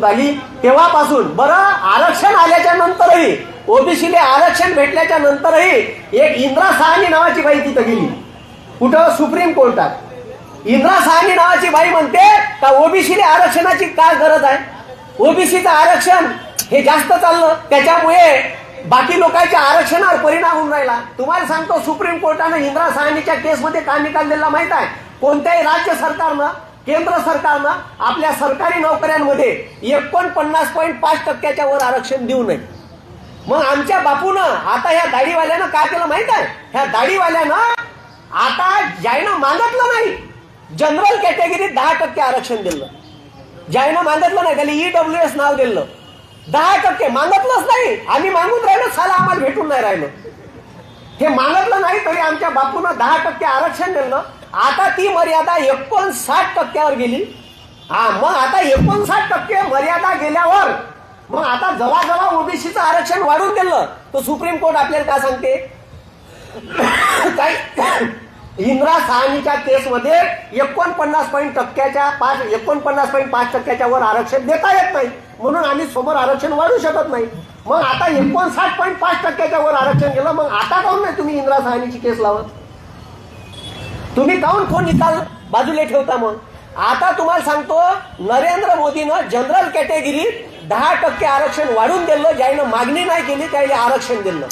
झाली तेव्हापासून. बरं आरक्षण आल्याच्या नंतरही ओबीसीने आरक्षण भेटल्याच्या नंतरही एक इंद्रा सहानी नावाची बाई तिथं गेली. कुठं? सुप्रीम कोर्टात. इंद्रा सहानी नावाची बाई म्हणते का ओबीसीने आरक्षणाची काय गरज आहे? ओबीसीचं आरक्षण हे जास्त चाललं. त्याच्यामुळे बाकी लोकांच्या आरक्षणावर परिणाम होऊन राहिला. तुम्हाला सांगतो सुप्रीम कोर्टानं इंद्रा सहानीच्या केसमध्ये काय निकाल दिला माहीत आहे. कोणत्याही राज्य सरकारनं केंद्र सरकारनं आपल्या सरकारी नोकऱ्यांमध्ये एकोणपन्नास पॉईंट पाच टक्क्याच्या वर आरक्षण देऊ नये. मग आमच्या बापूनं आता ह्या दाढीवाल्यानं काय केलं माहीत आहे? ह्या दाढीवाल्यानं आता ज्यानं मागितलं नाही जनरल कॅटेगरीत दहा टक्के आरक्षण दिलं. ज्यानं मागितलं नाही त्याला ईडब्ल्यू एस नाव दिलं. दहा टक्के मागितलंच नाही. आम्ही मागून राहिलो साला आम्हाला भेटून नाही राहिलो. हे मागितलं नाही तरी आमच्या बापूनं दहा टक्के आरक्षण दिलं. आता ती मर्यादा एकोणसाठ टक्क्यावर गेली. हा मग आता एकोणसाठ टक्के मर्यादा गेल्यावर मग आता जवळ ओबीसीचं आरक्षण वाढून गेलं तर सुप्रीम कोर्ट आपल्याला काय सांगते? काही इंदिरा साहनीच्या केसमध्ये एकोणपन्नास पॉईंट टक्क्याच्या पाच एकोणपन्नास पॉईंट पाच टक्क्याच्या वर आरक्षण देता येत नाही. म्हणून आम्ही समोर आरक्षण वाढू शकत नाही. मग आता एकोणसाठ पॉईंट पाच टक्क्याच्या वर आरक्षण गेलं मग आता काऊन नाही तुम्ही इंदिरा साहनीची केस लावत? तुम्ही काऊन फोन निकाल बाजूला ठेवता मग. आता तुम्हाला सांगतो नरेंद्र मोदीनं जनरल कॅटेगरीत दहा टक्के आरक्षण वाढून दिलं ज्यानं मागणी नाही केली त्याने आरक्षण दिलं.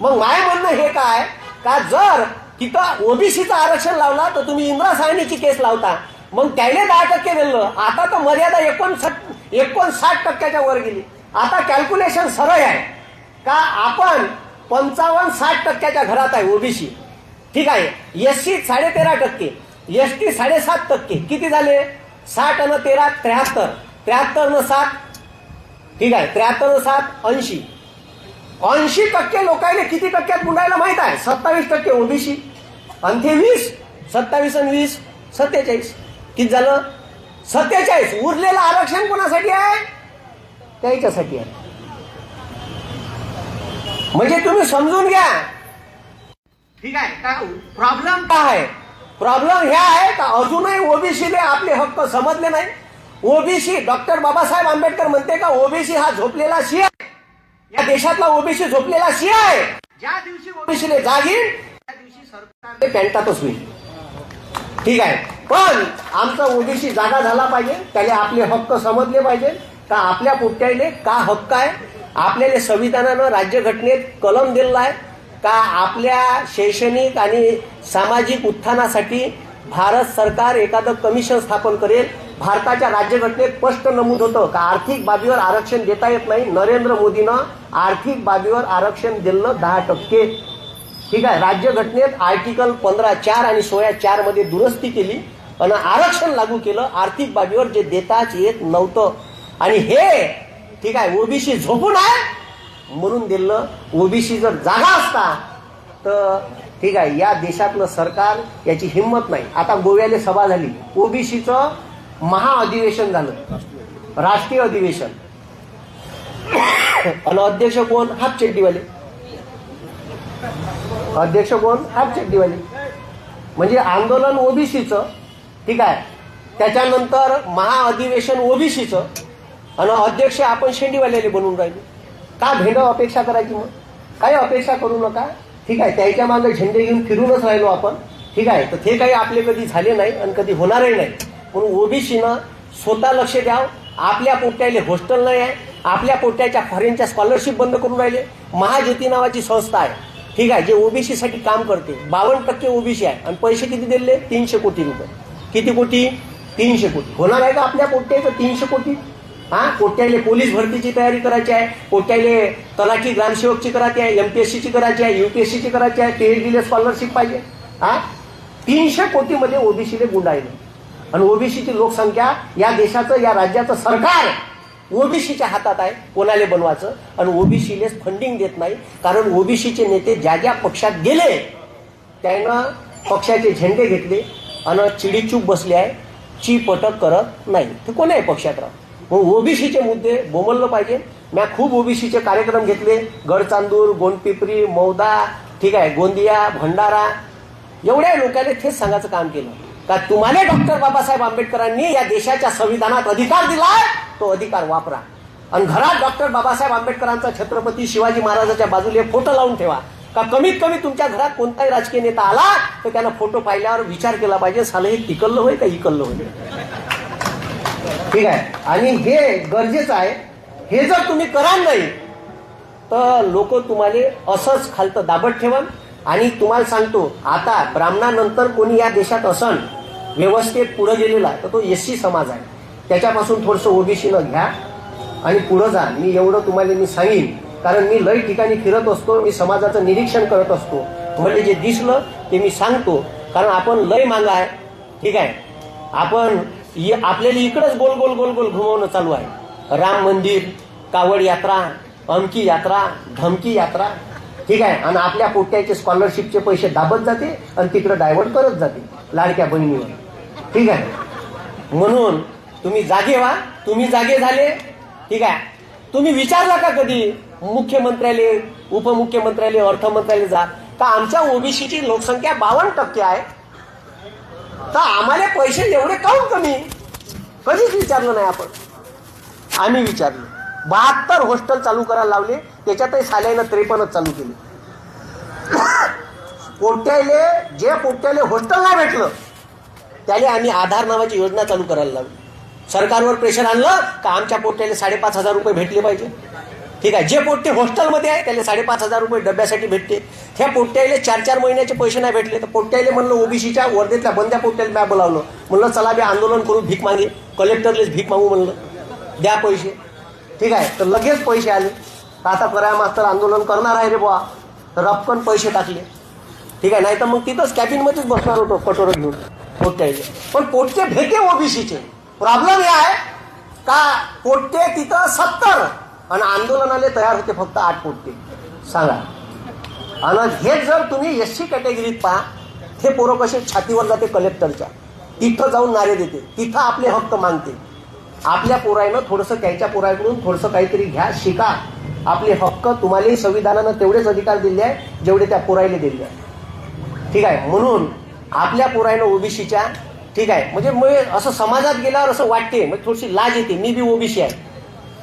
मग माय म्हणणं हे काय? का जर तिथं ओबीसीचं आरक्षण लावला तर तुम्ही इंदिरा सहानीची केस लावता. मग त्याने दहा टक्के दिलं. आता तर मर्यादा एकोणसाठ एकोणसाठ टक्क्याच्या वर गेली. आता कॅल्क्युलेशन सरळ आहे. का आपण पंचावन्न साठ टक्क्याच्या घरात आहे ओबीसी. ठीक आहे. एस सी टक्के. एस टी साडेसात टक्के. किती झाले? साठ अन तेरा त्र्याहत्तर. त्र्याहत्तर न सात ठीक आहे. त्र्याहत्तर न सात ऐंशी. ऐंशी टक्के लोकांना किती टक्क्यात बुडायला माहीत आहे? सत्तावीस टक्के ओबीसी. आणि ते वीस. सत्तावीस आणि वीस. सत्तेचाळीस. किती झालं? सत्तेचाळीस. उरलेलं आरक्षण कोणासाठी आहे? त्याच्यासाठी आहे. म्हणजे तुम्ही समजून घ्या. ठीक आहे? का? प्रॉब्लेम काय आहे? प्रॉब्लेम ह्या आहे का अजूनही ओबीसीने आपले हक्क समजले नाही? ओबीसी डॉक्टर बाबासाहेब आंबेडकर म्हणते का ओबीसी हा झोपलेला शी आहे. या देशातला ओबीसी झोपलेला शी आहे. ज्या दिवशी ओबीसीने जागी त्या दिवशी सरकारने पॅन्टातच होईल. ठीक आहे? पण आमचा ओबीसी जागा झाला पाहिजे त्याला आपले हक्क समजले पाहिजे. का आपल्या पोट्याले का हक्क आहे? आपल्याला संविधानानं राज्यघटनेत कलम दिलेला आहे. का आपल्या शैक्षणिक आणि सामाजिक उत्थानासाठी भारत सरकार एखादं कमिशन स्थापन करेल? भारताच्या राज्यघटनेत स्पष्ट नमूद होतं का? आर्थिक बाबीवर आरक्षण देता येत नाही. नरेंद्र मोदीनं आर्थिक बाबीवर आरक्षण दिलं दहा टक्के. ठीक आहे. राज्यघटनेत आर्टिकल पंधरा चार आणि सोळा चारमध्ये दुरुस्ती केली आणि आरक्षण लागू केलं. आर्थिक बाबीवर जे देताच येत नव्हतं. आणि हे ठीक आहे ओबीसी झोपून आहे? म्हणून दिलं ओबीसी जर जागा असता तर ठीक आहे या देशातलं सरकार याची हिंमत नाही. आता गोव्याला सभा झाली. ओबीसीचं महाअधिवेशन झालं. राष्ट्रीय अधिवेशन. आणि अध्यक्ष कोण? हाफ चड्डीवाले. अध्यक्ष कोण? हाफ चड्डीवाले. म्हणजे आंदोलन ओबीसीचं ठीक आहे. त्याच्यानंतर महाअधिवेशन ओबीसीचं आणि अध्यक्ष आपण शेंडीवाल्याने बनवून राहिले. का भेडं अपेक्षा करायची मग? काही अपेक्षा करू नका? ठीक आहे त्याच्यामागे झेंडे घेऊन फिरूनच राहिलो आपण. ठीक आहे तर ते काही आपले कधी झाले नाही आणि कधी होणारही नाही. म्हणून ओबीसीनं स्वतः लक्ष द्याव आपल्या पोट्याले हॉस्टेल नाही आहे आपल्या पोट्याच्या फॉरेनच्या स्कॉलरशिप बंद करून राहिले. महाज्योती नावाची संस्था आहे. ठीक आहे जे ओबीसी साठी काम करते. बावन्न टक्के ओबीसी आहे. आणि पैसे किती दिले? तीनशे कोटी रुपये. किती कोटी? तीनशे कोटी. होणार आहे का आपल्या पोट्याचं तीनशे कोटी? हा? कोट्याले पोलीस भरतीची तयारी करायची आहे कोट्याले तलाठी ग्रामसेवकची करायची आहे एमपीएससीची करायची आहे युपीएससीची करायची आहे ते दिले स्कॉलरशिप पाहिजे. हा? तीनशे कोटीमध्ये ओबीसीने गुंडाळले. आणि ओबीसीची लोकसंख्या या देशाचं या राज्याचं सरकार ओबीसीच्या हातात आहे कोणाला बनवायचं? आणि ओबीसीने फंडिंग देत नाही कारण ओबीसीचे नेते ज्या ज्या पक्षात गेले त्यानं पक्षाचे झेंडे घेतले आणि चिडीचूप बसले आहे ची पटक करत नाही. ते कोणाही पक्षात राह मग ओबीसीचे मुद्दे बोमललं पाहिजे. म्या खूप ओबीसीचे कार्यक्रम घेतले. गडचांदूर गोंडपिपरी मौदा ठीक आहे गोंदिया भंडारा. एवढ्या लोकांनी तेच सांगायचं काम केलं. का तुम्हाला डॉक्टर बाबासाहेब आंबेडकरांनी या देशाच्या संविधानात अधिकार दिला तो अधिकार वापरा. आणि घरात डॉक्टर बाबासाहेब आंबेडकरांचा छत्रपती शिवाजी महाराजाच्या बाजूला फोटो लावून ठेवा. का कमीत कमी तुमच्या घरात कोणताही राजकीय नेता आला तर त्यानं फोटो पाहिल्यावर विचार केला पाहिजे सालं हे तिकल्लं होय का इकललं होईल ठीक आहे? आणि हे गरजेचं आहे. हे जर तुम्ही कराल नाही तर लोक तुम्हाला असंच खालतं दाबत ठेवन. आणि तुम्हाला सांगतो आता ब्राह्मणानंतर कोणी या देशात असन व्यवस्थेत पुढे गेलेला तर तो एस सी समाज आहे. त्याच्यापासून थोडंसं ओबीसीनं घ्या आणि पुढं जा. मी एवढं तुम्हाला मी सांगेन. कारण मी लय ठिकाणी फिरत असतो मी समाजाचं निरीक्षण करत असतो. म्हणजे जे दिसलं ते मी सांगतो. कारण आपण लय मांग आहे. ठीक आहे? आपण आपल्याला इकडंच गोल गोल गोल गोल घुमवणं चालू आहे. राम मंदिर कावड यात्रा अमकी यात्रा धमकी यात्रा ठीक आहे? आणि आपल्या पोट्याचे स्कॉलरशिपचे पैसे दाबत जाते आणि तिकडं डायव्हर्ट करत जाते लाडक्या बहिणीवर. ठीक आहे? म्हणून तुम्ही जागे व्हा. तुम्ही जागे झाले. ठीक आहे? तुम्ही विचारला का कधी. मुख्यमंत्र्याले उपमुख्यमंत्र्याले अर्थमंत्र्याले जा. का आमच्या ओबीसीची लोकसंख्या बावन्न टक्के आहे? तर आम्हाला पैसे एवढे काऊन कमी? कधीच विचारलं नाही आपण. आम्ही विचारलं. बहात्तर हॉस्टेल चालू करायला लावले त्याच्यातही साल्यानं त्रेपन्नच चालू केले. पोट्याले जे पोट्याले हॉस्टेल नाही भेटलं त्याला आम्ही आधार नावाची योजना चालू करायला लावली. सरकारवर प्रेशर आणलं का आमच्या पोट्याला साडेपाच हजार रुपये भेटले पाहिजे? ठीक आहे. जे पोट्टे हॉस्टेलमध्ये आहे त्याला साडेपाच हजार रुपये डब्यासाठी भेटते. त्या पोट्ट्याला चार चार महिन्याचे पैसे नाही भेटले तर पोट्ट्याला म्हणलं ओबीसीच्या वर्धेतल्या बंद्या पोट्ट्याला मॅ बोलावलं. म्हणलं चला मी आंदोलन करू भीक मागे. कलेक्टरलेच भीक मागू म्हणलं. द्या पैसे. ठीक आहे. तर लगेच पैसे आले. आता कराया मास्तर आंदोलन करणार आहे रे बुवा. तर रपकन पैसे टाकले. ठीक आहे. नाही तर मग तिथंच कॅबिनमध्येच बसणार होतो कटोरं घेऊन पोट्ट्याचे पण पोटचे भेटे ओबीसीचे. प्रॉब्लेम हे आहे का? पोट्टे तिथं सत्तर. आणि आंदोलनाला तयार होते फक्त आठ पोट्टे सांगा. आणि हे जर तुम्ही एस सी कॅटेगरीत पहा हे पोरं कसे छातीवर जाते कलेक्टरच्या तिथं जाऊन नारे देते. तिथं आपले हक्क मागते आपल्या पोरायनं थोडंसं त्यांच्या पोराकडून थोडंसं काहीतरी घ्या शिका. आपले हक्क तुम्हालाही संविधानानं तेवढेच अधिकार दिले आहे जेवढे त्या पोरायला दिले आहे ठीक आहे. म्हणून आपल्या पोरायनं ओबीसीच्या ठीक आहे. म्हणजे मग असं समाजात गेल्यावर असं वाटते. मग थोडीशी लाज येते. मी बी ओबीसी आहे.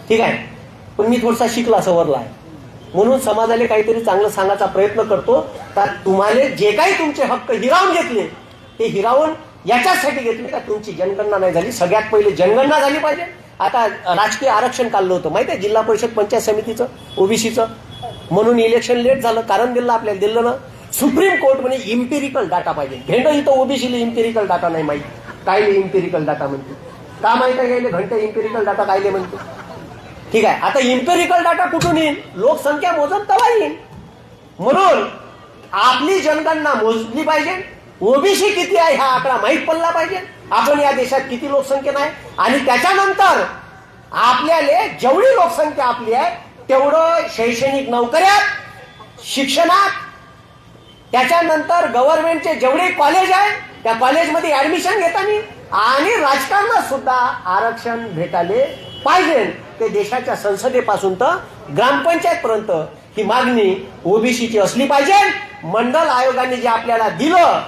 ठीक आहे. पण मी थोडसा शिकला सवरला आहे. म्हणून समाजाला काहीतरी चांगलं सांगायचा प्रयत्न करतो. तर तुम्हाला जे काही तुमचे हक्क हिरावून घेतले ते हिरावून याच्यासाठी घेतले का तुमची जनगणना नाही झाली? सगळ्यात पहिले जनगणना झाली पाहिजे. आता राजकीय आरक्षण काढलं होतं. माहिती आहे? जिल्हा परिषद पंचायत समितीचं ओबीसीचं. म्हणून इलेक्शन लेट झालं. कारण दिलं आपल्याला दिलं ना. सुप्रीम कोर्ट म्हणजे इम्पेरिकल डाटा पाहिजे. घेणं इथं ओबीसीला इम्पेरिकल डाटा नाही माहिती. कायले इम्पेरिकल डाटा म्हणते? का माहिती घंटे इम्पेरिकल डाटा कायले म्हणते? ठीक आहे. आता इम्पेरिकल डाटा कुठून येईल? लोकसंख्या मोजत तेव्हा येईल. म्हणून आपली जनगणना मोजली पाहिजे. ओबीसी किती आहे हा आकडा माहीत पडला पाहिजे. आपण या देशात किती लोकसंख्या आहे आणि त्याच्यानंतर आपल्याला जेवढी लोकसंख्या आपली आहे तेवढं शैक्षणिक नोकऱ्यात शिक्षणात त्याच्यानंतर गव्हर्नमेंटचे जेवढे कॉलेज आहे त्या कॉलेजमध्ये ऍडमिशन घेताना आणि राजकारणात सुद्धा आरक्षण भेटाले पाहिजे. ते देशाच्या संसदेपासून तर ग्रामपंचायतपर्यंत ही मागणी ओबीसीची असली पाहिजे. मंडल आयोगाने जे आपल्याला दिलं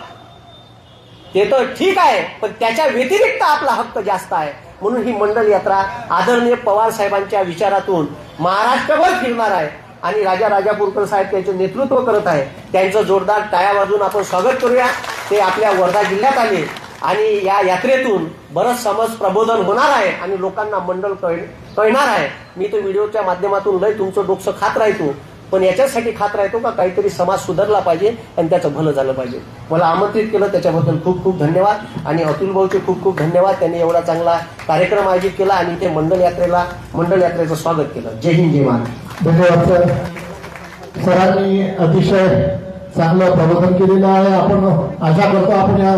ते तर ठीक आहे पण त्याच्या व्यतिरिक्त आपला हक्क जास्त आहे. म्हणून ही मंडल यात्रा आदरणीय पवार साहेबांच्या विचारातून महाराष्ट्रभर फिरणार आहे. आणि राजा राजापूरकर साहेब त्यांचे नेतृत्व करत आहे. त्यांचं जोरदार टाया वाजून आपण स्वागत करूया. ते आपल्या वर्धा जिल्ह्यात आले. आणि या यात्रेतून बरंच समज प्रबोधन होणार आहे आणि लोकांना मंडळ कळ कळणार आहे. मी तो व्हिडिओच्या माध्यमातून लय तुमचं डोकसं खात राहतो. पण याच्यासाठी खात राहतो का काहीतरी समाज सुधारला पाहिजे आणि त्याचं भलं झालं पाहिजे. मला आमंत्रित केलं त्याच्याबद्दल खूप खूप धन्यवाद. आणि अतुल भाऊचे खूप खूप धन्यवाद. त्यांनी एवढा चांगला कार्यक्रम आयोजित केला आणि ते मंडल यात्रेला मंडल यात्रेचं स्वागत केलं. जय हिंद जय महाराज. धन्यवाद सर. सरांनी अतिशय चांगलं प्रबोधन केलेलं आहे. आपण आशा करतो आपण या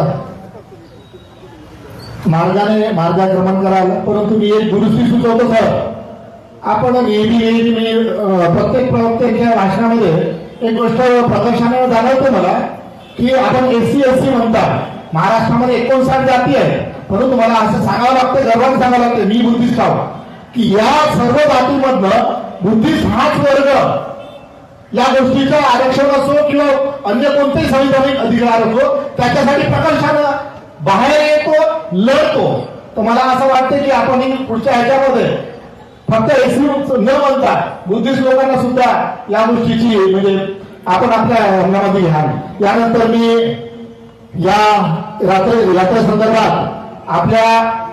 मार्गाने मार्गाक्रमण कराल परंतु मी एक दुरुस्ती सुचवतो सर. आपण नेहमी नेहमी मी प्रत्येक प्रवक्त्यांच्या भाषणामध्ये एक गोष्ट प्रदर्शनाला जाणवतो मला की आपण एस सी एस सी म्हणतात महाराष्ट्रामध्ये एकोणसाठ जाती आहे परंतु मला असं सांगावं लागतं गर्वाने सांगावं लागतं मी बुद्धिस्ट आहो की या सर्व जातीमधनं बुद्धिस्ट हाच वर्ग या गोष्टीचं आरक्षण असो किंवा अन्य कोणतेही संविधानिक अधिकार असो त्याच्यासाठी प्रकर्षानं बाहेर येतो लढतो. तर मला असं वाटतं की आपण पुढच्या ह्याच्यामध्ये फक्त एसटी न बनता बुद्धिस्ट लोकांना सुद्धा या गोष्टीची म्हणजे आपण आपल्या अंगामध्ये घ्या यानंतर मी या रात्र यात्रेसंदर्भात आपल्या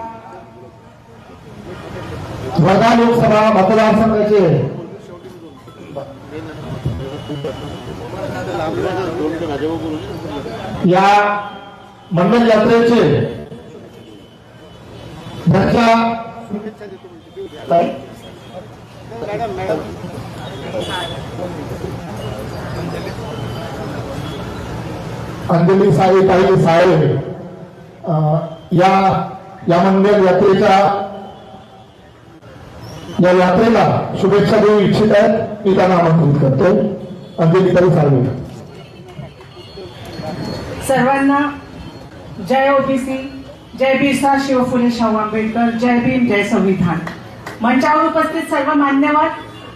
वर्धा लोकसभा मतदारसंघाचे या मंडल यात्रेचे अंजली साई ताई साहेब या या मंडल यात्रेच्या या यात्रेला शुभेच्छा देऊ इच्छित आहेत. मी त्यांना आमंत्रित करतो. अंजली ताई साहेब सर्वांना जय ओबीसी जय बिरसा शिवफुले शाहू आंबेडकर जय भीम जय संविधान. मंचावर उपस्थित सर्व मान्यवर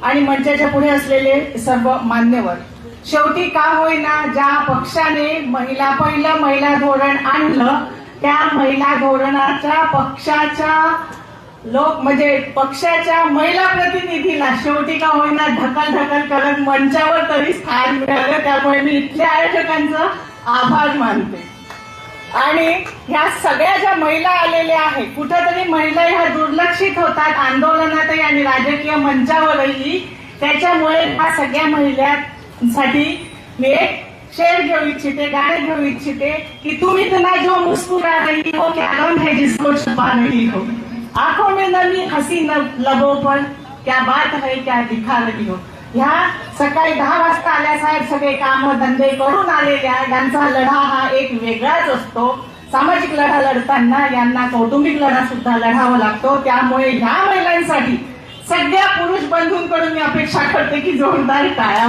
आणि मंचाच्या पुढे असलेले सर्व मान्यवर. शेवटी का होईना ज्या पक्षाने महिला पहिलं महिला धोरण आणलं त्या महिला धोरणाच्या पक्षाच्या लोक म्हणजे पक्षाच्या महिला प्रतिनिधीला शेवटी का होईना ढकल ढकल करत मंचावर तरी स्थान मिळालं. त्यामुळे मी इथल्या आयोजकांचं आभार मानते. आणि ह्या सगळ्या ज्या महिला आलेल्या आहेत कुठेतरी महिला ह्या दुर्लक्षित होतात आंदोलनातही आणि राजकीय मंचावरही. त्याच्यामुळे ह्या सगळ्या महिलांसाठी मी एक शेर घेऊ इच्छिते गाणे घेऊ इच्छिते की तुम इतना जो मुस्कुरा रही हो क्या गम है जिसको छुपा रही हो. आंखों में नमी हसी न लबों पर क्या बात है क्या दिखा रही हो. ह्या सकाळी दहा वाजता आल्या साहेब सगळे काम धंदे करून आलेल्या. यांचा लढा हा एक वेगळाच असतो. सामाजिक लढा लढताना यांना कौटुंबिक लढा सुद्धा लढावा लागतो. त्यामुळे ह्या महिलांसाठी सगळ्या पुरुष बंधूंकडून मी अपेक्षा करते की जोरदार टाळ्या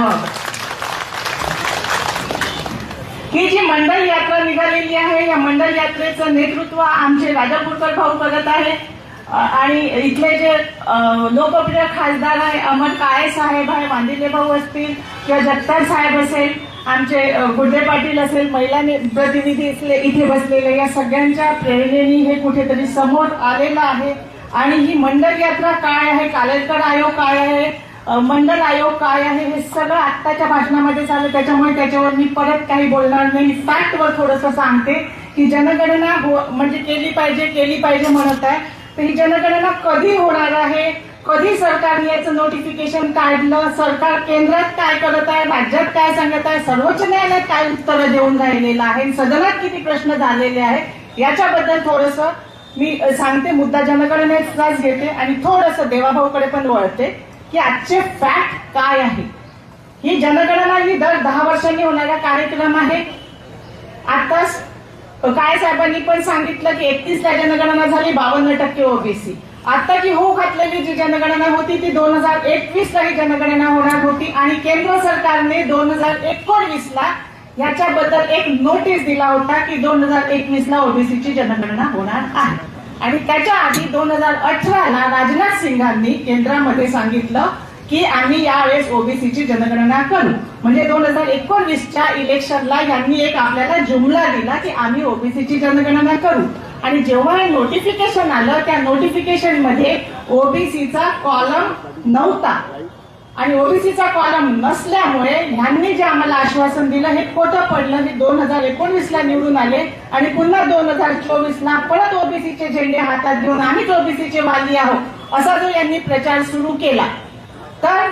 ही जी मंडल यात्रा निघालेली आहे या मंडल यात्रेचं नेतृत्व आमचे राजापूरकर भाऊ करत आहे आणि इथले जे लोकप्रिय खासदार आहे अमर काळे साहेब आहे वांदिले भाऊ असतील किंवा जगतार साहेब असेल आमचे गुड्डे पाटील असेल महिला ने- प्रतिनिधी असले इथे बसलेले या सगळ्यांच्या प्रेरणेने हे कुठेतरी समोर आलेलं आहे. आणि ही मंडल यात्रा काय आहे कालेलकर आयोग काय आहे मंडल आयोग काय आहे हे सगळं आत्ताच्या भाषणामध्ये झालं त्याच्यामुळे त्याच्यावर मी परत काही बोलणार नाही. फॅक्टवर थोडंसं सांगते की जनगणना हो- म्हणजे केली पाहिजे केली पाहिजे म्हणत आहे. तर ही जनगणना कधी होणार आहे? कधी सरकारने याचं नोटिफिकेशन काढलं? सरकार केंद्रात काय करत आहे? राज्यात काय सांगत आहे? सर्वोच्च न्यायालयात काय उत्तरं देऊन राहिलेलं आहे? सदनात किती प्रश्न झालेले आहेत? याच्याबद्दल थोडस मी सांगते. मुद्दा जनगणनेचाच घेते आणि थोडस देवाभाऊकडे पण वळते की आजचे फॅक्ट काय आहे? ही जनगणना ही दर दहा वर्षांनी होणारा कार्यक्रम आहे. आताच काय साहेबांनी पण सांगितलं की एकतीस ला जनगणना झाली बावन्न टक्के ओबीसी आता जी हो घातलेली जी जनगणना होती ती दोन हजार एकवीस ला ही जनगणना होणार होती आणि केंद्र सरकारने दोन हजार एकोणवीस ला याच्याबद्दल एक नोटीस दिला होता की दोन हजार एकवीस ला ओबीसीची जनगणना होणार आहे. आणि त्याच्या आधी दोन हजार अठराला राजनाथ सिंगांनी केंद्रामध्ये सांगितलं की आम्ही यावेळेस ओबीसीची जनगणना करू. म्हणजे दोन हजार एकोणवीसच्या इलेक्शनला यांनी एक आपल्याला जुमला दिला की आम्ही ओबीसीची जनगणना करू. आणि जेव्हा हे नोटिफिकेशन आलं त्या नोटिफिकेशनमध्ये ओबीसीचा कॉलम नव्हता. आणि ओबीसीचा कॉलम नसल्यामुळे ह्यांनी जे आम्हाला आश्वासन दिलं हे खोटं पडलं. हे दोन हजार एकोणवीस ला निवडून आले आणि पुन्हा दोन हजार चोवीस ला परत ओबीसीचे झेंडे हातात घेऊन आम्हीच ओबीसीचे वाली आहोत. असा जो यांनी प्रचार सुरू केला. तर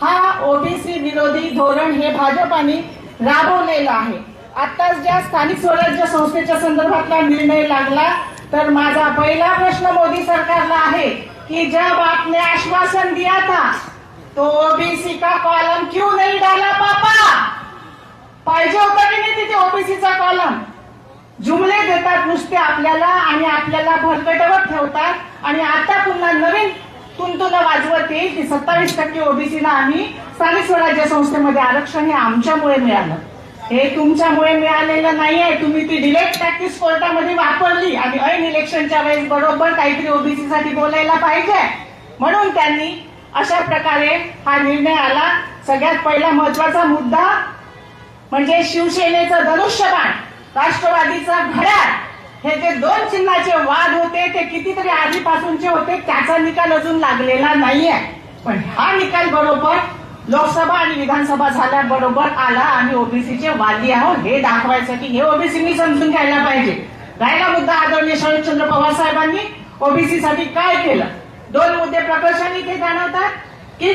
हा ओबीसी विरोधी धोरण हे भाजपाने राबवलेलं आहे. आताच ज्या स्थानिक स्वराज्य संस्थेच्या संदर्भातला निर्णय लागला तर माझा पहिला प्रश्न मोदी सरकारला आहे की जब आपने आश्वासन दिया था तो ओबीसी का कॉलम क्यों नहीं डाला पापा पाहिजे होता की नाही तिथे ओबीसीचा कॉलम? जुमले देतात नुसते आपल्याला आणि आपल्याला भरकटवत ठेवतात आणि आता पुन्हा नवीन तुंतुन वाजवत येईल की सत्तावीस टक्के ओबीसीला आम्ही स्थानिक स्वराज्य संस्थेमध्ये आरक्षण हे आमच्यामुळे मिळालं. हे तुमच्यामुळे मिळालेलं नाहीये. तुम्ही ती डिलेक्ट प्रॅक्टिस कोर्टामध्ये वापरली आणि ऐन इलेक्शनच्या वेळेस बरोबर काहीतरी ओबीसी साठी बोलायला पाहिजे. म्हणून त्यांनी अशा प्रकारे हा निर्णय आला. सगळ्यात पहिला महत्त्वाचा मुद्दा म्हणजे शिवसेनेचं धनुष्यबाण राष्ट्रवादीचा घड्याळ. हे जे दोन चिन्हाचे वाद होते ते कितीतरी आधीपासूनचे होते त्याचा निकाल अजून लागलेला नाहीये. पण हा निकाल बरोबर लोकसभा आणि विधानसभा झाल्याबरोबर आला. आम्ही ओबीसीचे वादी आहोत. हे दाखवायसाठी हे ओबीसीनी समजून घ्यायला पाहिजे. राहिला मुद्दा आदरणीय शरदचंद्र पवार साहेबांनी. ओबीसीसाठी काय केलं? दोन मुद्दे प्रकर्षाने इथे जाणवतात की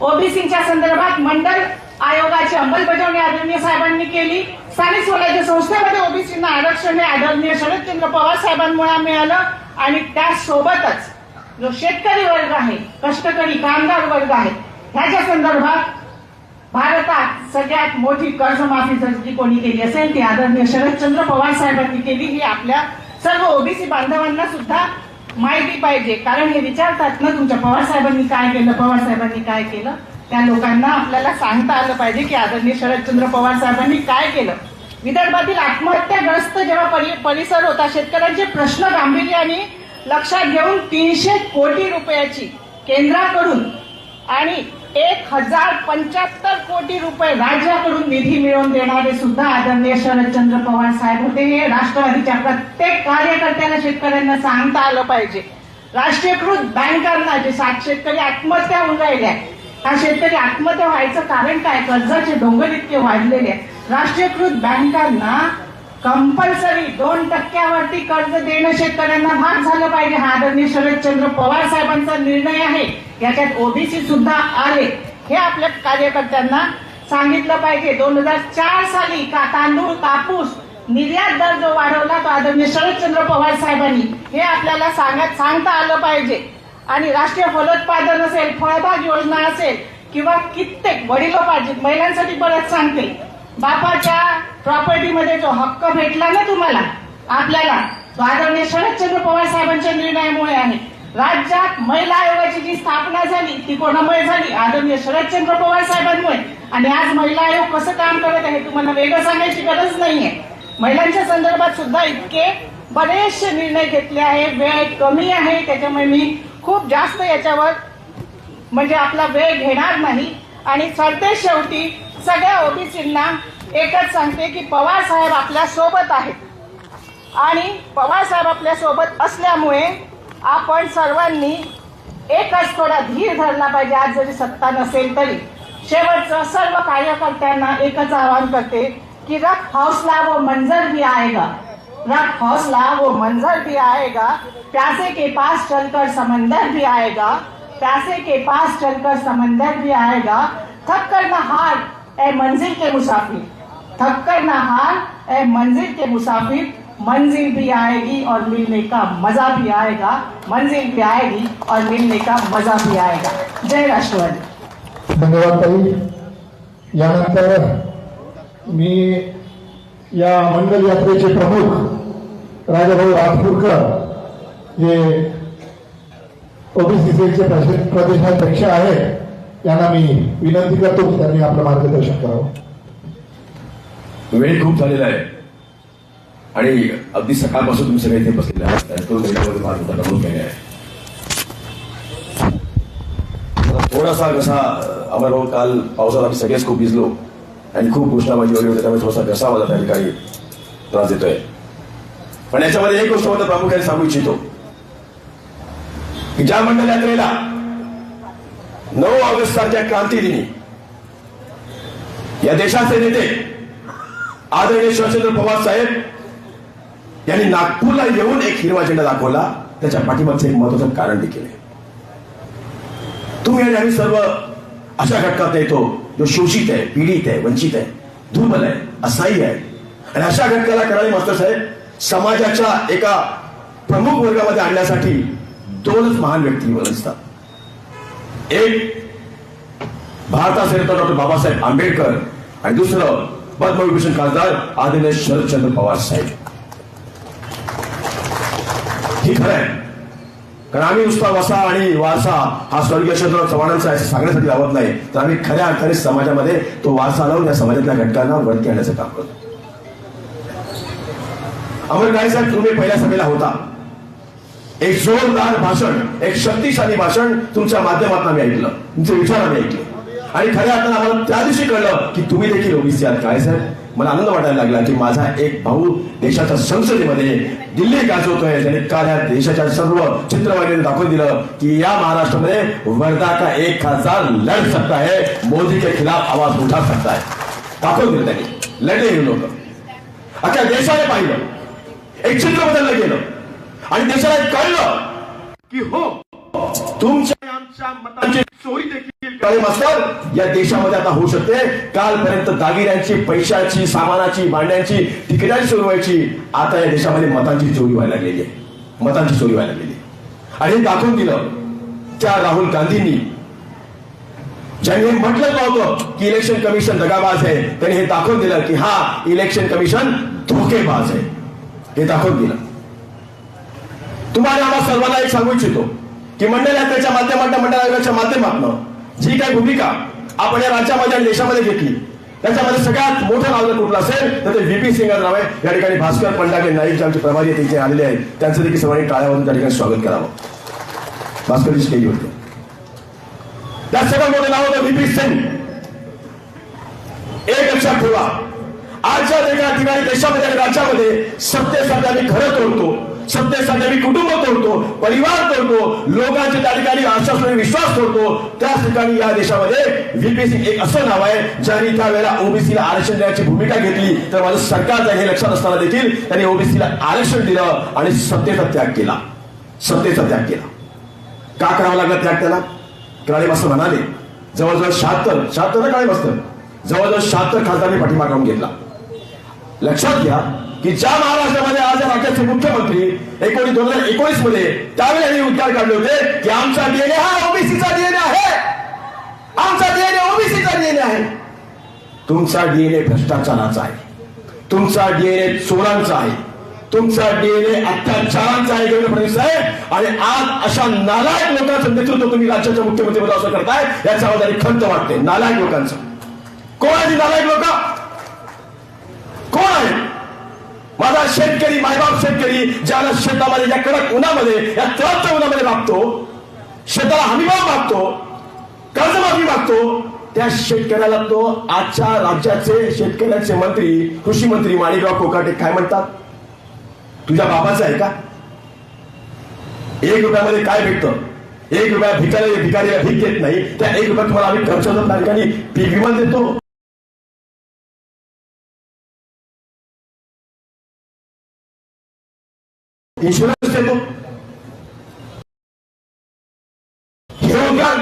ओबीसीच्या संदर्भात मंडळ आयोगाची अंमलबजावणी आदरणीय साहेबांनी केली. स्थानिक स्वराज्य संस्थेमध्ये ओबीसींना आरक्षण हे आदरणीय शरदचंद्र पवार साहेबांमुळे मिळालं आणि त्यासोबतच जो शेतकरी वर्ग आहे कष्टकरी कामगार वर्ग आहे ह्याच्या संदर्भात भारतात सगळ्यात मोठी कर्जमाफी जर जी कोणी केली असेल ती आदरणीय शरदचंद्र पवार साहेबांनी केली. ही आपल्या सर्व ओबीसी बांधवांना सुद्धा माहिती पाहिजे. कारण हे विचारतात ना तुमच्या पवार साहेबांनी काय केलं पवार साहेबांनी काय केलं? त्या लोकांना आपल्याला सांगता आलं पाहिजे की आदरणीय शरदचंद्र पवार साहेबांनी काय केलं. विदर्भातील आत्महत्याग्रस्त जेव्हा परिसर होता शेतकऱ्यांचे प्रश्न गांभीर्याने लक्षात घेऊन तीनशे कोटी रुपयाची केंद्राकडून आणि एक हजार पंच्याहत्तर कोटी रुपये राज्याकडून निधी मिळवून देणारे सुद्धा आदरणीय शरदचंद्र पवार साहेब होते. हे राष्ट्रवादीच्या प्रत्येक कार्यकर्त्याला शेतकऱ्यांना सांगता आलं पाहिजे. राष्ट्रीयकृत बँकांना जे सात शेतकरी आत्महत्या होऊन राहिल्या हा शेतकरी आत्महत्या व्हायचं कारण काय? कर्जाचे डोंगर इतके वाढलेले आहे. राष्ट्रीयकृत बँकांना कंपल्सरी दोन टक्क्यावरती कर्ज देणं शेतकऱ्यांना भाग झालं पाहिजे. हा आदरणीय शरदचंद्र पवार साहेबांचा निर्णय आहे. याच्यात ओबीसी सुद्धा आले हे आपल्या कार्यकर्त्यांना सांगितलं पाहिजे. दोन हजार चार साली का तांदूळ कापूस निर्यात दर जो वाढवला तो आदरणीय शरदचंद्र पवार साहेबांनी. हे आपल्याला सांगत सांगता आलं पाहिजे. आणि राष्ट्रीय फलोत्पादन असेल फळबाग योजना असेल किंवा कित्येक वडिलोपार्जित महिलांसाठी परत सांगते. बापाच्या प्रॉपर्टीमध्ये जो हक्क भेटला ना तुम्हाला आपल्याला तो आदरणीय शरदचंद्र पवार साहेबांच्या निर्णयामुळे आहे. राज्यात महिला आयोगाची जी स्थापना झाली ती कोणामुळे झाली? आदरणीय शरदचंद्र पवार साहेबांमुळे. आणि आज महिला आयोग कसं काम करत आहे तुम्हाला वेगळं सांगायची गरज नाहीये. महिलांच्या संदर्भात सुद्धा इतके बरेचसे निर्णय घेतले आहे वेळ कमी आहे त्याच्यामुळे मी खूप जास्त याच्यावर म्हणजे आपला वेळ घेणार नाही. आणि सरते शेवटी सगळ्या ओबीसींना एकच सांगते की पवार साहेब आपल्यासोबत आहेत. आणि पवार साहेब आपल्यासोबत असल्यामुळे आपण सर्वांनी एकच थोडा धीर धरला पाहिजे. आज जरी सत्ता नसेल तरी. शेवटचं सर्व कार्यकर्त्यांना एकच आवाहन करते की रख हौसला व मंजर भी आएगा रख हौसला वो मंजर भी आएगा, प्यासे के पास चलकर समंदर भी आएगा, प्यासे के पास चलकर समंदर भी आएगा। थक कर न हार, ए मंजिल के मुसाफिर। थक कर न हार, ए मंजिल के मुसाफिर। मंजिल भी आएगी और मिलने का मज़ा भी आएगा। मंजिल भी आएगी और मिलने का मज़ा भी आएगा। जय राष्ट्रवादी। धन्यवाद ताई यानंतर मी या मंडल यात्रेचे प्रमुख राजाभाऊ राजपूरकर जे ओबीसीसीचे प्रदेशाध्यक्ष आहेत त्यांना मी विनंती करतो की त्यांनी आपलं मार्गदर्शन करावं. वेळ खूप झालेला आहे. आणि अगदी सकाळपासून तुम्ही सगळे इथे बसलेले आहात तो वेळेमध्ये नमूद आहे. थोडासा कसा अमर भाऊ काल पावसात आम्ही सगळेच खूप भिजलो आणि खूप उष्णाबाजी वगैरे होते त्यामुळे थोडासा घसा मला त्या काही त्रास देतोय. पण याच्यामध्ये एक गोष्ट मला प्रामुख्याने सांगू इच्छितो. ज्या मंडळ यात्रेला नऊ ऑगस्ट सारख्या क्रांती दिनी या देशाचे नेते आदरणीय शरदचंद्र पवार साहेब यांनी नागपूरला येऊन एक हिरवा झेंडा दाखवला. त्याच्या पाठीमागचं एक महत्वाचं कारण देखील आहे. तुम्ही आणि आम्ही सर्व अशा घटकात येतो जो शोषित आहे पीडित आहे वंचित आहे दुर्बल आहे असहाय्य आहे. आणि अशा घटकाला कराळे मास्तर साहेब समाजाच्या एका प्रमुख वर्गामध्ये आणण्यासाठी दोनच महान व्यक्ती असतात एक भारताचे डॉक्टर बाबासाहेब आंबेडकर आणि दुसरं पद्मविभूषण खासदार आदरणीय शरदचंद्र पवार साहेब. हे खरं आहे. कारण आम्ही नुसता वसा आणि वारसा हा स्वर्गीय यशवंतराव चव्हाणांचा आहे सांगण्यासाठी लावत नाही. तर आम्ही खऱ्या अर्थाने समाजामध्ये तो वारसा लावून त्या समाजातल्या घटकांना वरती आणण्याचं काम करतो. अमर काळे साहेब तुम्ही पहिल्या सभेला होता. एक जोरदार भाषण एक शक्तिशाली भाषण तुमच्या माध्यमातून आम्ही ऐकलं. तुमचे विचार आम्ही ऐकले. आणि खऱ्या अर्थानं आम्हाला त्या दिवशी कळलं की तुम्ही देखील ओबीसी आहात. काय साहेब? मला आनंद वाटायला लागला की माझा एक भाऊ देशाच्या संसदेमध्ये दिल्ली गाजवतोय. त्याने काल या देशाच्या सर्व चित्रवाहिनीने दाखवून दिलं की या महाराष्ट्रामध्ये वर्धा का एक खासदार लढ सकता है. मोदी के खिलाफ आवाज उठा सकता है. दाखवून दिलं त्यांनी. लढले हे लोक. अख्ख्या देशाने पाहिलं. एक बदललं गेलं. आणि देशाला कळलं की हो तुमच्या आमच्या मतांची चोरी देखील काळे मास्तर या देशामध्ये आता होऊ शकते. कालपर्यंत दागिन्यांची पैशाची सामानाची भांड्यांची तिकिटांची चोरी व्हायची. आता या देशामध्ये मतांची चोरी व्हायला लागलेली आहे. मतांची चोरी व्हायला लागलेली आणि हे दाखवून दिलं त्या राहुल गांधींनी. ज्यांनी म्हटलं नव्हतं की इलेक्शन कमिशन दगाबाज आहे त्यांनी हे दाखवून दिलं की हा इलेक्शन कमिशन धोकेबाज आहे. हे दाखवून दिलं. तुम्हाला आम्हा सर्वांना एक सांगू इच्छितो की मंडळ यात्रेच्या माध्यमातून मंडळ आयोगाच्या माध्यमातून जी काही भूमिका आपण या राज्यामध्ये आणि देशामध्ये घेतली त्याच्यामध्ये सगळ्यात मोठं नाव जर कुठलं असेल तर ते व्हीपी सिंग नाव आहे. या ठिकाणी भास्कर पंडागे नाईक जे आमचे प्रभारी आहेत, आलेले आहेत. त्यांचं देखील सर्वांनी टाळ्यावरून त्या ठिकाणी स्वागत करावं. भास्करजी केली होते. त्या सगळं मोठं नाव होतं व्हीपी सिंग. एक लक्षात ठेवा. आजच्या वेगळ्या ठिकाणी देशामध्ये आणि राज्यामध्ये सत्तेसाठी आम्ही घरं तोडतो सत्तेसाठी आम्ही कुटुंब तोडतो परिवार तोडतो लोकांचे त्या ठिकाणी आश्वासन विश्वास तोडतो. त्याच ठिकाणी या देशामध्ये व्हीपीसी एक असं नाव आहे ज्यांनी त्यावेळेला ओबीसीला आरक्षण देण्याची भूमिका घेतली. तर माझं सरकारचं हे लक्षात असताना देखील त्यांनी ओबीसीला आरक्षण दिलं आणि सत्तेचा त्याग केला. सत्तेचा त्याग केला. का करावा लागला त्याग त्याला? काळेमास्तर म्हणाले जवळजवळ शहात्तर शहात्तर ना काळे जवळजवळ शहात्तर खासदारांनी पाठिंबा काढून घेतला. लक्षात घ्या की ज्या महाराष्ट्रामध्ये आज या राज्याचे मुख्यमंत्री एकोणीस दोन हजार एकोणीसमध्ये त्यावेळी यांनी उद्गार काढले होते की आमचा डीएनए हा ओबीसीचा डीएनए आहे. आमचा डीएनए ओबीसीचा डीएनए आहे. तुमचा डीएनए भ्रष्टाचाराचा आहे. तुमचा डीएनए चोरांचा आहे. तुमचा डीएनए अत्याचारांचा आहे देवेंद्र फडणवीस साहेब. आणि आज अशा नालायक लोकांचं नेतृत्व तुम्ही राज्याच्या मुख्यमंत्री असं करताय याच्यावर आणि खंत वाटते. नालायक लोकांचं. कोण आहे नालायक लोक? कोण? आहे माझा शेतकरी मायबाप शेतकरी ज्याला शेतामध्ये या कडक उन्हामध्ये या तळाच्या उन्हामध्ये मागतो शेताला हमीभाव मागतो कर्जमाफी मागतो त्या शेतकऱ्याला तो आजच्या राज्याचे शेतकऱ्याचे मंत्री कृषी मंत्री माणिकराव कोकाटे काय म्हणतात? तुझ्या बाबाचं आहे का? एक रुपयामध्ये काय भेटतं? एक रुपया भिकारी भिकारीला भीक घेत नाही. त्या एक रुपया तुम्हाला आम्ही खर्च त्या ठिकाणी पीक विमा देतो. इन्शुरन्स देतो हे उद्गार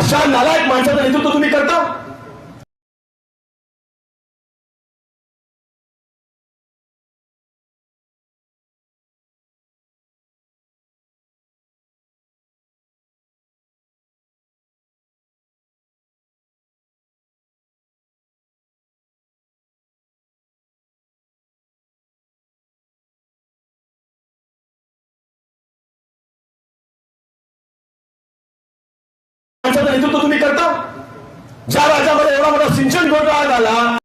अशा नालायक माणसाचं नेतृत्व तुम्ही करता? मोठा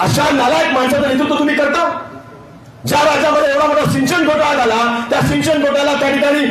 अशा नालायक माणसाचं नेतृत्व तुम्ही करता? ज्या राज्यामध्ये एवढा मोठा सिंचन घोटाळा झाला त्या सिंचन घोटाळ्याला त्या ठिकाणी